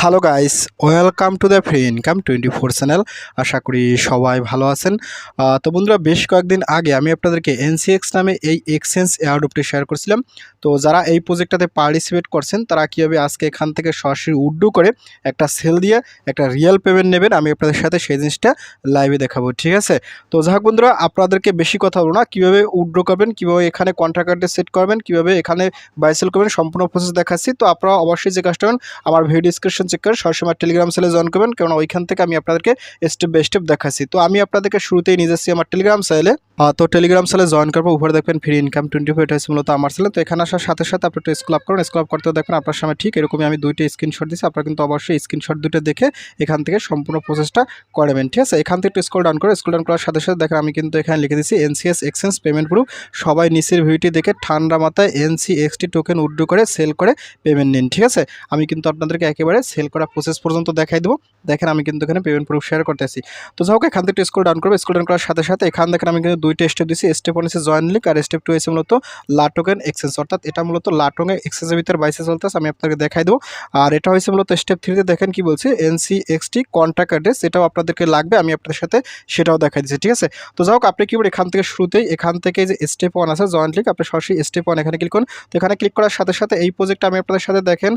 Hello guys welcome to the free income twenty four channel আশা করি সবাই ভালো আছেন। তো বন্ধুরা, বেশ কয়েকদিন আগে আমি আপনাদেরকে এনসিএক্স নামে এই এক্সচেঞ্জ এয়ারডোপটি শেয়ার করছিলাম। তো যারা এই প্রজেক্টটাতে পার্টিসিপেট করছেন, তারা কীভাবে আজকে এখান থেকে সরাসরি উড্ডু করে একটা সেল দিয়ে একটা রিয়েল পেমেন্ট নেবেন, আমি আপনাদের সাথে সেই জিনিসটা লাইভে দেখাবো, ঠিক আছে? তো যাই হোক বন্ধুরা, আপনাদেরকে বেশি কথা বলব না। কীভাবে উড্ডো করবেন, কীভাবে এখানে কন্ট্রাক্টে সেট করবেন, কীভাবে এখানে বাইসেল করবেন, সম্পূর্ণ প্রসেস দেখাচ্ছি। তো আপনারা অবশ্যই যে কাজটা আমার ভিডিও ডিসক্রিপশন চেক করে আমার টেলিগ্রাম সেলে জয়েন করবেন। কারণ ওইখান থেকে আমি আপনাদেরকে স্টেপ বাই স্টেপ দেখাচ্ছি। তো আমি আপনাদেরকে শুরুতেই নিয়ে যাচ্ছি আমার টেলিগ্রাম সেলে তো টেলিগ্রাম সেলে জয়েন করব উপরে দেখবেন ফ্রি ইনকাম টোয়েন্টি ফাইভ এটা মূলত আমার সেলে তো এখানে আসার সাথে সাথে আপনি একটু স্কুল আপ করুন। স্কুল আপ করতে দেখবেন আপনার সামনে ঠিক এরকমই আমি দুইটা স্ক্রিনশট দিচ্ছি আপনারা কিন্তু অবশ্যই স্ক্রিনশট দুটো দেখে এখান থেকে সম্পূর্ণ প্রসেসটা করবেন ঠিক আছে? এখান থেকে একটু স্কুল ডাউন করে স্কুল ডাউন করার সাথে সাথে দেখেন আমি কিন্তু এখানে লিখে দিচ্ছি এনসিএস এক্সচেঞ্জ পেমেন্ট প্রুফ সবাই নিচের ভিউটি দেখে ঠান্ডা মাথায় এনসি এক্সটি টোকেন উড্ডু করে সেল করে পেমেন্ট নিন। ঠিক আছে? আমি কিন্তু আপনাদেরকে একেবারে সেল করা প্রসেস পর্যন্ত দেখাই দেবো। দেখেন আমি কিন্তু এখানে পেমেন্ট প্রুফ শেয়ার করতেছি। তো যাই হোক, এখান থেকে স্কুল ডাউন করবে। স্কুল ডাউন করার সাথে সাথে এখান দেখেন আমি কিন্তু দুইটা স্টেপ দিচ্ছি স্টেপ ওয়ান হচ্ছে জয়েন লিক আর স্টেপ টু হচ্ছে মূলত লাটোকেন এক্সচেঞ্জ অর্থাৎ এটা মূলত লাটোকেন এক্সচেঞ্জের ভিতরে বাইসে চলতেছে। আমি আপনাকে দেখাই দেবো। আর এটা হয়েছে মূলত স্টেপ থ্রিতে দেখেন কি বলছে? এনসি এক্সটি কন্ট্যাক্ট অ্যাড্রেস এটাও আপনাদেরকে লাগবে। আমি আপনাদের সাথে সেটাও দেখাই দিচ্ছি, ঠিক আছে? তো যাই হোক, আপনি কি এখান থেকে শুরুতেই, এখান থেকে যে স্টেপ ওয়ান আছে জয়েন্ট লিক আপনি সরাসরি স্টেপ ওয়ান এখানে ক্লিক করুন। তো এখানে ক্লিক করার সাথে সাথে এই প্রজেক্ট আমি আপনাদের সাথে দেখেন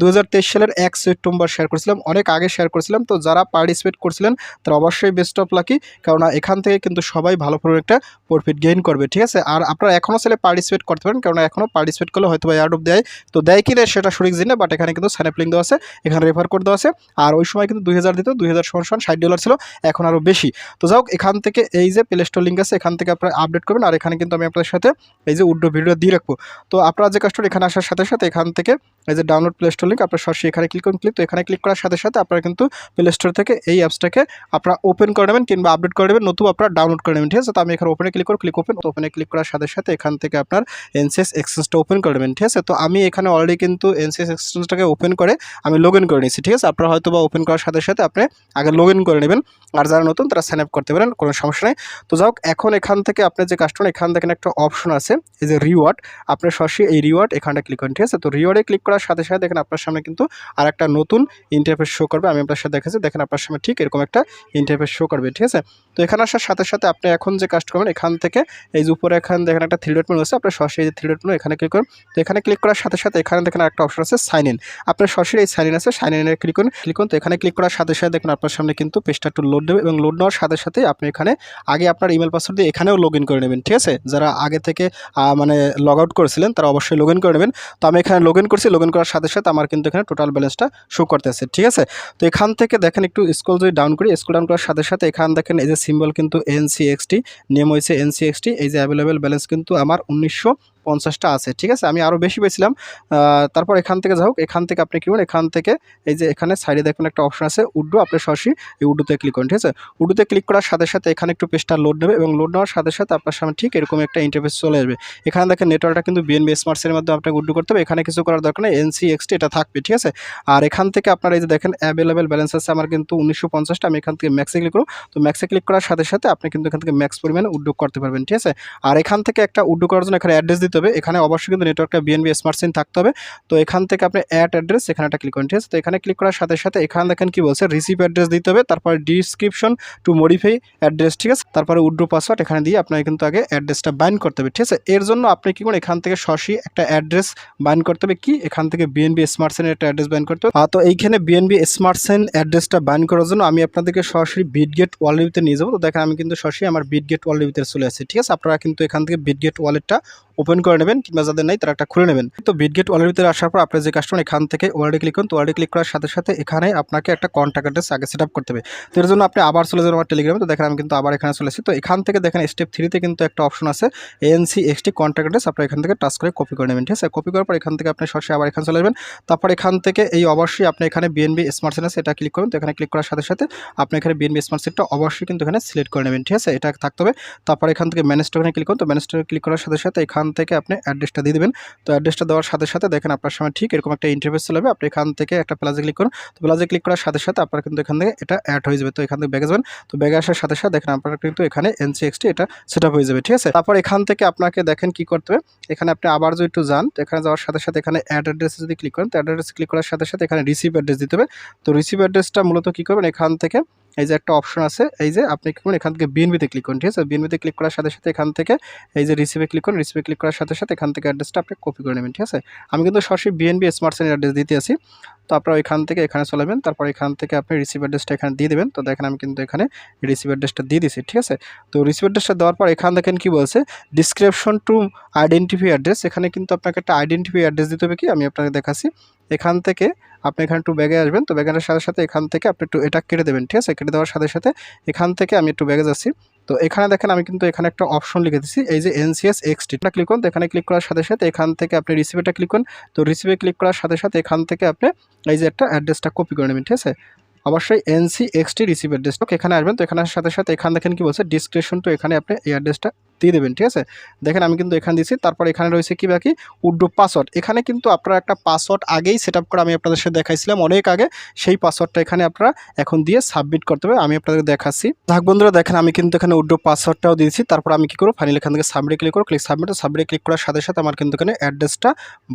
দু হাজার তেইশ সালের এক সেপ্টেম্বর শেয়ার করেছিলাম, অনেক আগে শেয়ার করেছিলাম, তো যারা পার্টিসিপেট করছিলেন, তারা অবশ্যই বেস্ট অফ লাকি কারণ এখান থেকে কিন্তু সবাই ভালো পরিমাণ একটা প্রফিট গেইন করবে, ঠিক আছে? আর আপনারা এখনও ছেলে পার্টিসিপেট করতে পারেন কারণ এখনও পার্টিসিপেট করলে হয়তো বা অফ দেয়, তো দেয় কি সেটা সঠিক জিনিস বাট এখানে কিন্তু স্যানেপ লিঙ্ক দেওয়া আছে, এখানে রেফার কোড দেওয়া আছে, আর ওই সময় কিন্তু দুই হাজার দিত, দুই হাজার সমান সমান ষাট ডলার ছিল, এখন আরও বেশি। তো যাই হোক, এখান থেকে এই যে প্লে স্টোর লিঙ্ক আছে, এখান থেকে আপনারা আপডেট করবেন, আর এখানে কিন্তু আমি আপনাদের সাথে এই যে উড্ডো ভিডিও দিয়ে রাখব। তো আপনারা যে কাস্টমার এখানে আসার সাথে সাথে এখান থেকে এই যে ডাউনলোড প্লে স্টোর লিঙ্ক আপনার সরাসরি এখানে ক্লিক করুন ক্লিক তো এখানে ক্লিক করার সাথে সাথে আপনারা কিন্তু প্লে স্টোর থেকে এই অ্যাপসটাকে আপনারা ওপেন করে নেবেন কিংবা আপডেট করে নেবেন নতুন আপনারা ডাউনলোড করে নেবেন, ঠিক আছে? তো আমি এখানে ওপেনে ক্লিক করে ক্লিক ওপেন ওপেনে ক্লিক করার সাথে সাথে এখান থেকে আপনার এনসিএস এক্সচেঞ্জটা ওপেন করে নেবেন, ঠিক আছে? তো আমি এখানে অলরেডি কিন্তু এনসিএস এক্সচেঞ্জটাকে ওপেন করে আমি লগ ইন করে নিয়েছি, ঠিক আছে? আপনারা হয়তো বা ওপেন করার সাথে সাথে আপনি আগে লগ ইন করে নেবেন, আর যারা নতুন তারা সাইন আপ করতে পারেন, কোনো সমস্যা নেই। তো যাই হোক, এখন এখান থেকে আপনার যে কাস্টমার এখান থেকে একটা অপশন আছে, এই যে রিওয়ার্ড আপনার সরাসরি এই রিওয়ার্ড এখানটা ক্লিক করেন, ঠিক আছে? তো রিওয়ার্ডে ক্লিক করার সাথে সাথে দেখেন আপনার সামনে কিন্তু আর একটা নতুন ইন্টারফেস শো করবে, আমি আপনার সাথে দেখাচ্ছি। দেখেন আপনার সামনে ঠিক এরকম একটা ইন্টারফেস শো করবে, ঠিক আছে? তো এখানে আসার সাথে সাথে আপনি এখন যে কাজটা করবেন, এখান থেকে এই যে উপরে এখানে দেখেন একটা থ্রি ডট মেনু আছে আপনার সরাসরি যে থ্রি ডট মেনু এখানে ক্লিক করুন। তো এখানে ক্লিক করার সাথে সাথে এখানে দেখেন একটা অপশন আছে সাইন ইন আপনার সরাসরি এই সাইন ইন আছে সাইন ইনে ক্লিক করুন ক্লিক করুন। তো এখানে ক্লিক করার সাথে সাথে দেখুন আপনার সামনে কিন্তু পেজটা একটু লোড দেবে এবং লোড নেওয়ার সাথে সাথে আপনি এখানে আগে আপনার ইমেল পাসওয়ার্ড দিয়ে এখানেও লগ করে নেবেন, ঠিক আছে? যারা আগে থেকে মানে লগ আউট করেছিলেন, তারা অবশ্যই লগ করে নেবেন। তো আমি এখানে লগ করছি লগ করার সাথে সাথে আমার কিন্তু এখানে টোটাল ব্যালেন্সটা শো করতেছে, ঠিক আছে? তো এখান থেকে দেখেন একটু স্কুল যদি ডাউন করি স্কুল ডাউন করার সাথে সাথে এখান দেখেন এই যে সিম্বল কিন্তু এনসিএক্সটি নেম হয়েছে এনসিএক্সটি এই যে অ্যাভেলেবেল ব্যালেন্স কিন্তু আমার উনিশশো পঞ্চাশটা আছে, ঠিক আছে? আমি আরও বেশি পেয়েছিলাম। তারপর এখান থেকে যা হোক, এখান থেকে আপনি কী এখান থেকে এই যে এখানে সাইডে দেখবেন একটা অপশন আছে, উড্ডু, আপনি সরাসরি এই উড্ডুতে ক্লিক করুন, ঠিক আছে? উড্ডুতে ক্লিক করার সাথে সাথে এখানে একটু পেজটা লোড নেবে এবং লোড নেওয়ার সাথে সাথে আপনার সামনে ঠিক এরকম একটা ইন্টারফেস চলে আসবে। এখানে দেখেন নেটওয়ার্কটা কিন্তু বিএনবি স্মার্টসের মাধ্যমে আপনাকে উড্ডু করতে হবে। এখানে কিছু করার দরকার নেই এনসি এক্সটি এটা থাকবে, ঠিক আছে? আর এখান থেকে আপনার এই যে দেখেন অ্যাভেলেবেল ব্যালেন্স আছে, আমার কিন্তু উনিশশো পঞ্চাশটা, আমি এখান থেকে ম্যাক্সে ক্লিক করব। তো ম্যাক্সে ক্লিক করার সাথে সাথে আপনি কিন্তু এখান থেকে ম্যাক্স পরিমাণে উড্ডু করতে পারবেন, ঠিক আছে? আর এখান থেকে একটা উড্ডু করার জন্য এখানে অ্যাড্রেস দিতে হবে। এখানে অবশ্যই কিন্তু নেটওয়ার্কটা বিএনবি স্মার্ট সিম থাকতে হবে। তো এখান থেকে আপনি অ্যাড অ্যাড্রেস এখানে একটা ক্লিক করেন ঠিক আছে তো এখানে ক্লিক করার সাথে সাথে এখানে দেখেন কি বলছে রিসিভ অ্যাড্রেস দিতে হবে, তারপর ডিসক্রিপশন টু মডিফাই অ্যাড্রেস ঠিক আছে? তারপরে উড্ডু পাসওয়ার্ড এখানে দিয়ে আপনাকে কিন্তু আগে অ্যাড্রেসটা বাইন করতে হবে, ঠিক আছে? এর জন্য আপনি কি করুন এখান থেকে সরাসরি একটা অ্যাড্রেস বাইন করতে হবে। কি? এখান থেকে বিএনবি স্মার্ট সেনের একটা অ্যাড্রেস বাইন করতে হবে। তো এইখানে বিএনবি স্মার্ট সেন অ্যাড্রেসটা বাইন করার জন্য আমি আপনাদেরকে সরাসরি বিটগেট ওয়ালেটে নিয়ে যাব। তো দেখেন আমি কিন্তু সরাসরি আমার বিটগেট ওয়ালেটের চলে আসছি, ঠিক আছে? আপনারা কিন্তু এখান থেকে বিটগেট ওয়ালেটটা ওপেন করে নেবেন কিংবা যাদের নাই তারা একটা খুলে নেবেন। তো বিটগেট ওয়ালের ভিতরে আসার পর আপনার যে কাস্টমার এখান থেকে ওয়ার্ডে ক্লিক করুন, তো ওয়ার্ডে ক্লিক করার সাথে সাথে এখানে আপনাকে একটা কন্ট্যাক্ট অ্যাড্রেস আগে সেট আপ করতে হবে। তো এর জন্য আপনি আবার চলে যাবেন আমার টেলিগ্রামে তো দেখেন আমি কিন্তু আবার এখানে চলে এসেছি। তো এখান থেকে দেখেন স্টেপ থ্রিতে কিন্তু একটা অপশন আছে এএনসি এক্সটি কন্ট্যাক্ট অ্যাড্রেস আপনার এখান থেকে টাচ করে কপি করে নেবেন, ঠিক আছে? কপি করার পর এখান থেকে আপনি সরাসরি আবার এখানে চলে যাবেন তারপর এখান থেকে এই অবশ্যই আপনি এখানে বিএনবি স্মার্ট সেন আছে, এটা ক্লিক করুন। তো এখানে ক্লিক করার সাথে সাথে আপনি এখানে বিএনবি স্মার্ট সেটটা অবশ্যই কিন্তু এখানে সিলেক্ট করে নেবেন, ঠিক আছে? এটা থাকতে হবে। তারপর এখান থেকে ম্যানেজ টোকেনে ক্লিক করুন। তো ম্যানেজ টোকেনে ক্লিক করার সাথে সাথে এখান থেকে আপনি অ্যাড্রেসটা দিয়ে দেবেন। তো অ্যাড্রেসটা দেওয়ার সাথে সাথে দেখেন আপনার সময় ঠিক এরকম একটা ইন্টারফেস চলে যাবে। আপনি এখান থেকে একটা প্লাজে ক্লিক করুন। তো প্লাজে ক্লিক করার সাথে সাথে আপনার কিন্তু এখান থেকে এটা অ্যাড হয়ে যাবে। তো এখান থেকে ব্যাগে যাবেন। তো ব্যাগে আসার সাথে সাথে দেখেন আপনার কিন্তু এখানে এনসিএক্সটি এটা সেট হয়ে যাবে, ঠিক আছে? তারপর এখান থেকে আপনাকে দেখেন কি করতে হবে। এখানে আপনি আবার যদি একটু যান এখানে যাওয়ার সাথে সাথে এখানে অ্যাড অ্যাড্রেসে যদি ক্লিক করেন, তো অ্যাড্রেস ক্লিক করার সাথে সাথে এখানে রিসিভ অ্যাড্রেস দিতে হবে। তো রিসিভ অ্যাড্রেসটা মূলত কী করবেন? এখান থেকে এই যে একটা অপশন আছে, এই যে আপনি কি করুন এখান থেকে বিএনবিতে ক্লিক করুন, ঠিক আছে? বিএনবিতে ক্লিক করার সাথে সাথে এখান থেকে এই যে রিসিভে ক্লিক করুন রিসিভে ক্লিক করার সাথে সাথে এখান থেকে অ্যাড্রেসটা আপনি কপি করে নেবেন, ঠিক আছে? আমি কিন্তু সরাসরি বিএনবি স্মার্ট সেনের অ্যাড্রেস দিতে আসি তো আপনারা এখান থেকে এখানে চলাবেন তারপর এখান থেকে আপনি রিসিভ অ্যাড্রেসটা এখানে দিয়ে দেবেন। তো দেখেন আমি কিন্তু এখানে রিসিভ অ্যাড্রেসটা দিয়ে দিছি, ঠিক আছে? তো রিসিভ অ্যাড্রেসটা দেওয়ার পর এখান দেখেন কি বলছে ডিসক্রিপশন টু আইডেন্টিফাই অ্যাড্রেস এখানে কিন্তু আপনাকে একটা আইডেন্টিফাই অ্যাড্রেস দিতে হবে কি? আমি আপনাকে দেখাচ্ছি। এখান থেকে আপনি এখানে একটু ব্যাগে আসবেন। তো ব্যাগের সাথে সাথে এখান থেকে আপনি একটু এটা কেটে দেবেন, ঠিক আছে? কেটে দেওয়ার সাথে সাথে এখান থেকে আমি একটু ব্যাগে যাচ্ছি। তো এখানে দেখেন আমি কিন্তু এখানে একটা অপশন লিখে দিচ্ছি এই যে এনসিএস এক্সটি এটা ক্লিক করুন, তো এখানে ক্লিক করার সাথে সাথে এখান থেকে আপনি রিসিভেটা ক্লিক করুন। তো রিসিভে ক্লিক করার সাথে সাথে এখান থেকে আপনি এই যে একটা অ্যাড্রেসটা কপি করে নেবেন, ঠিক আছে? অবশ্যই এনসি এক্সটি রিসিভ অ্যাড্রেস এখানে আসবেন, তো এখানে সাথে সাথে এখান দেখেন কি বলছে? ডিসক্রিপশন তো এখানে আপনি এই অ্যাড্রেসটা দিয়ে দেবেন, ঠিক আছে? দেখেন আমি কিন্তু এখানে দিচ্ছি তারপর এখানে রয়েছে কি বাকি? উড্ডো পাসওয়ার্ড। এখানে কিন্তু আপনারা একটা পাসওয়ার্ড আগেই সেট করে আমি আপনাদের সাথে দেখাইছিলাম, অনেক আগে। সেই পাসওয়ার্ডটা এখানে আপনারা এখন দিয়ে সাবমিট করতে হবে, আমি আপনাদের দেখাচ্ছি। যাক বন্ধুরা, দেখেন আমি কিন্তু এখানে উড্ডো পাসওয়ার্ডটাও দিয়েছি, তারপর আমি কি করব? ফাইনাল এখান থেকে সাবমিট ক্লিক করো ক্লিক সাবমিট সাবমিট ক্লিক করার সাথে সাথে আমার কিন্তু এখানে অ্যাড্রেসটা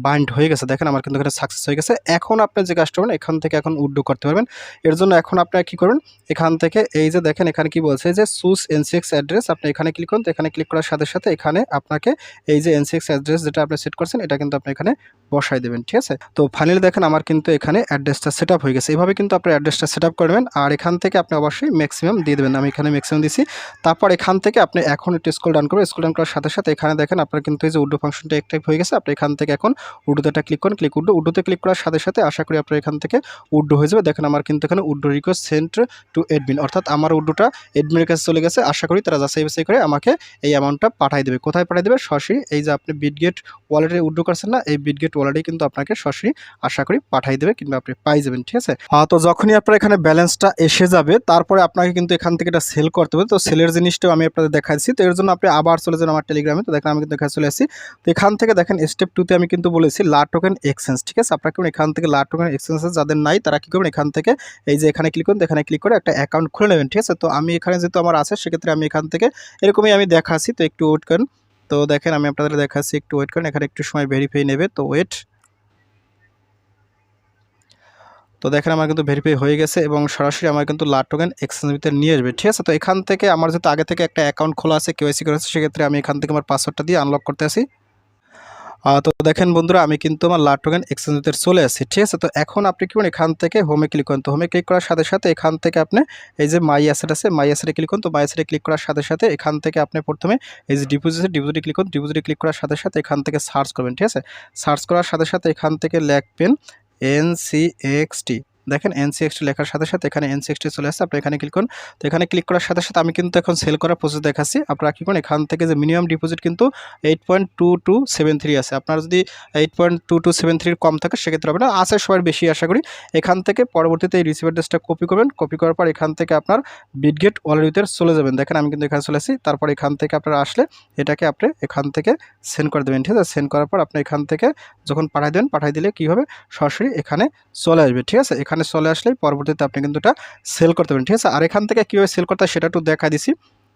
বাইন্ড হয়ে গেছে। দেখেন আমার কিন্তু এখানে সাকসেস হয়ে গেছে। এখন আপনি যে কাজটা করবেন, এখান থেকে এখন উড্ডো করতে পারবেন। এর জন্য এখন আপনারা কি করুন এখান থেকে এই যে দেখেন, এখানে কি বলছে যে সুস এনসিএক্স অ্যাড্রেস আপনি এখানে ক্লিক করুন, তো এখানে ক্লিক করার সাথে সাথে এখানে আপনাকে এই যে এনসিএক্স অ্যাড্রেস যেটা আপনি সেট করছেন, এটা কিন্তু আপনি এখানে বসাই দেবেন, ঠিক আছে? তো ফাইনালি দেখেন আমার কিন্তু এখানে অ্যাড্রেসটা সেট হয়ে গেছে। এভাবে কিন্তু আপনি অ্যাড্রেসটা সেট আপ করবেন আর এখান থেকে আপনি অবশ্যই ম্যাক্সিমাম দিয়ে দেবেন। আমি এখানে ম্যাক্সিমাম দিছি। তারপর এখান থেকে আপনি এখন একটু স্কুল ডান করবেন। স্কুল ডান করার সাথে সাথে এখানে দেখেন আপনার কিন্তু এই যে উডো ফাংশনটা অ্যাক্টিভ হয়ে গেছে। আপনি এখান থেকে এখন উডোতে ক্লিক করুন। ক্লিক উডো উডোতে ক্লিক করার সাথে সাথে আশা করি আপনার এখান থেকে উডো হয়ে যাবে। দেখেন আমার কিন্তু এখানে উডো রিকোয়েস্ট সেন্ট টু এডমিন অর্থাৎ আমার উডোটা এডমিনের কাছে চলে গেছে। আশা করি তারা যাচাই বাছাই করে আমাকে এই অ্যামাউন্টটা পাঠাই দেবে। কোথায় পাঠাই দেবে? সরাসরি এই যে আপনি বিটগেট ওয়ালেটে উড্রো করছেন না, এই বিটগেট ওয়ালেটে কিন্তু আপনাকে সরাসরি আশা করি পাঠাই দেবে কিংবা আপনি পাই যাবেন, ঠিক আছে? তো যখনই আপনার এখানে ব্যালেন্সটা এসে যাবে, তারপরে আপনাকে কিন্তু এখান থেকে এটা সেল করতে হবে। তো সেলের জিনিসটাও আমি আপনাদের দেখাচ্ছি তো এর জন্য আপনি আবার চলে যান আমার টেলিগ্রামে তো দেখেন আমি কিন্তু এখানে চলে আসি তো এখান থেকে দেখেন স্টেপ টুতে আমি কিন্তু বলেছি লা টোকেন এক্সচেঞ্জ ঠিক আছে? আপনাকে এখান থেকে লা টোকেন এক্সচেঞ্জ যাদের নাই, তারা কী করবেন? এখান থেকে এই যে এখানে ক্লিক করুন এখানে ক্লিক করে একটা অ্যাকাউন্ট খুলে নেবেন, ঠিক আছে? তো আমি এখানে যেহেতু আমার আছে, সেক্ষেত্রে আমি এখান থেকে এরকমই আমি দেখাচ্ছি। তো একটু ওয়েট করেন। তো দেখেন, আমি আপনাদের দেখাচ্ছি একটু ওয়েট করেন, এখানে একটু সময় ভেরিফাই নেবে, তো ওয়েট তো দেখেন, আমার কিন্তু ভেরিফাই হয়ে গেছে এবং সরাসরি আমার কিন্তু লাট টোকেন এক্সচেঞ্জ ভিতরে নিয়ে আসবে, ঠিক আছে? তো এখান থেকে আমার যেহেতু আগে থেকে একটা অ্যাকাউন্ট খোলা আছে কেওয়াইসি করা আছে, সেক্ষেত্রে আমি এখান থেকে আমার পাসওয়ার্ডটা দিয়ে আনলক করতে আসি। তো দেখেন বন্ধুরা, আমি কিন্তু আমার লাট টোকেন এক্সচেঞ্জ ভিতরে চলে আসছি ঠিক আছে? তো এখন আপনি কি করেন, এখান থেকে হোমে ক্লিক করেন। তো হোমে ক্লিক করার সাথে সাথে এখান থেকে আপনি এই যে মাই অ্যাসেট আছে মাই অ্যাসেটে ক্লিক করুন। তো মাই অ্যাসেটে ক্লিক করার সাথে সাথে এখান থেকে আপনি প্রথমে এই যে ডিপোজিটে ডিপোজিটে ক্লিক করুন। ডিপোজিটে ক্লিক করার সাথে সাথে এখান থেকে সার্চ করবেন, ঠিক আছে? সার্চ করার সাথে সাথে এখান থেকে লিখবেন এন সি এক্স টি দেখেন এনসিএক্সটি লেখার সাথে সাথে এখানে এনসিএক্সটি চলে আসছে। আপনি এখানে ক্লিক করুন। তো এখানে ক্লিক করার সাথে সাথে আমি কিন্তু এখন সেল করার প্রসেস দেখাচ্ছি। আপনারা কী করুন, এখান থেকে যে মিনিমাম ডিপোজিট কিন্তু eight point two two seven three আছে। আপনার যদি eight point two two seven কম থাকে, সেক্ষেত্রে হবে না। আছে সবার বেশি, আশা করি। এখান থেকে পরবর্তীতে এই রিসিভ অ্যাড্রেসটা কপি করবেন। কপি করার পর এখান থেকে আপনার বিটগেট ওয়ালের ভিতরে চলে যাবেন। দেখেন আমি কিন্তু এখানে চলে আসি তারপর এখান থেকে আপনারা আসলে এটাকে আপনি এখান থেকে সেন্ড করে দেবেন। ঠিক আছে? সেন্ড করার পর আপনি এখান থেকে যখন পাঠাই দেবেন পাঠাই দিলে কী হবে? সরাসরি এখানে চলে আসবে। ঠিক আছে? এখানে চলে আসলে পরবর্তীতে আপনি কিন্তু এটা সেল করতে পারেন ঠিক আছে? আর এখান থেকে কীভাবে সেল করতে হয় সেটা একটু দেখা দিছি।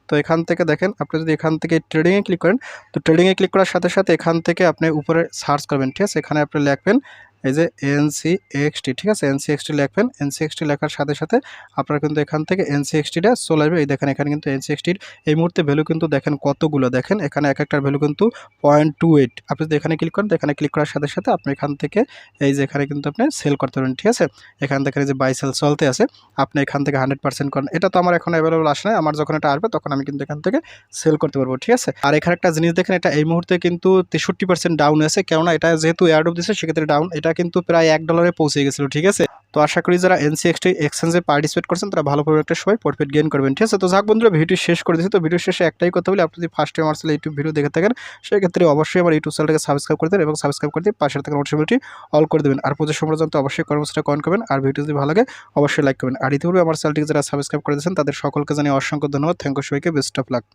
তো এখান থেকে দেখেন, আপনি যদি এখান থেকে ট্রেডিংয়ে ক্লিক করেন, তো ট্রেডিংয়ে ক্লিক করার সাথে সাথে এখান থেকে আপনি উপরে সার্চ করবেন। ঠিক আছে? এখানে আপনি লিখবেন এই যে এনসি এক্সটি ঠিক আছে? এনসি এক্সটি লিখবেন। এনসি এক্সটি লেখার সাথে সাথে আপনার কিন্তু এখান থেকে এনসি এক্সটিটা চলে আসবে। এই দেখেন, এখানে কিন্তু এনসি এক্সটির এই মুহূর্তে ভ্যালু কিন্তু দেখেন কতগুলো। দেখেন, এখানে এক একটার ভ্যালু কিন্তু পয়েন্ট টু এইট আপনি যদি এখানে ক্লিক করেন এখানে ক্লিক করার সাথে সাথে আপনি এখান থেকে এই যে এখানে কিন্তু আপনি সেল করতে পারেন ঠিক আছে? এখান থেকে যে বাই সেল চলতে আছে, আপনি এখান থেকে হান্ড্রেড পার্সেন্ট করেন। এটা তো আমার এখন অ্যাভেলেবল আসে না আমার যখন এটা আসবে, তখন আমি কিন্তু এখান থেকে সেল করতে পারব, ঠিক আছে? আর এখানে একটা জিনিস দেখেন, এটা এই মুহূর্তে কিন্তু তেষট্টি পার্সেন্ট ডাউন আছে কেননা এটা যেহেতু এয়ারডপ দিচ্ছে সেক্ষেত্রে ডাউন এটা কিন্তু প্রায় এক ডলারে পৌঁছে গেছিল, ঠিক আছে? তো আশা করি যারা এনসিএক্সটি এক্সচেঞ্জে পার্টিসিপেট করছেন, তারা ভালো একটা সবাই প্রফিট গেইন করবেন, ঠিক আছে? তো যাক বন্ধুরা, ভিডিওটি শেষ করে দিচ্ছি তো ভিডিও শেষে একটাই কথা বলি, আপনি যদি ফার্স্ট টাইম আমার ইউটিউব ভিডিও দেখে থাকেন, সেক্ষেত্রে অবশ্যই আমার ইউটিউব চ্যানেলটাকে সাবস্ক্রাইব করে দেবেন এবং সাবস্ক্রাইব করে দিয়ে পাশে থাকা নোটিফিকেশনটি অল করে দেবেন। আর প্রচুর সময় জানতে অবশ্যই কর্মসূচিটা কমেন্ট করবেন, আর ভিডিও যদি ভালো লাগে, অবশ্যই লাইক করবেন। আর ইতিপূর্বে আমার চ্যানেলটিকে যারা সাবস্ক্রাইব করে দিয়েছেন তাদের সকলকে জানিয়ে অসংখ্য ধন্যবাদ। থ্যাংক ইউ সবাইকে বেস্ট অফ লাক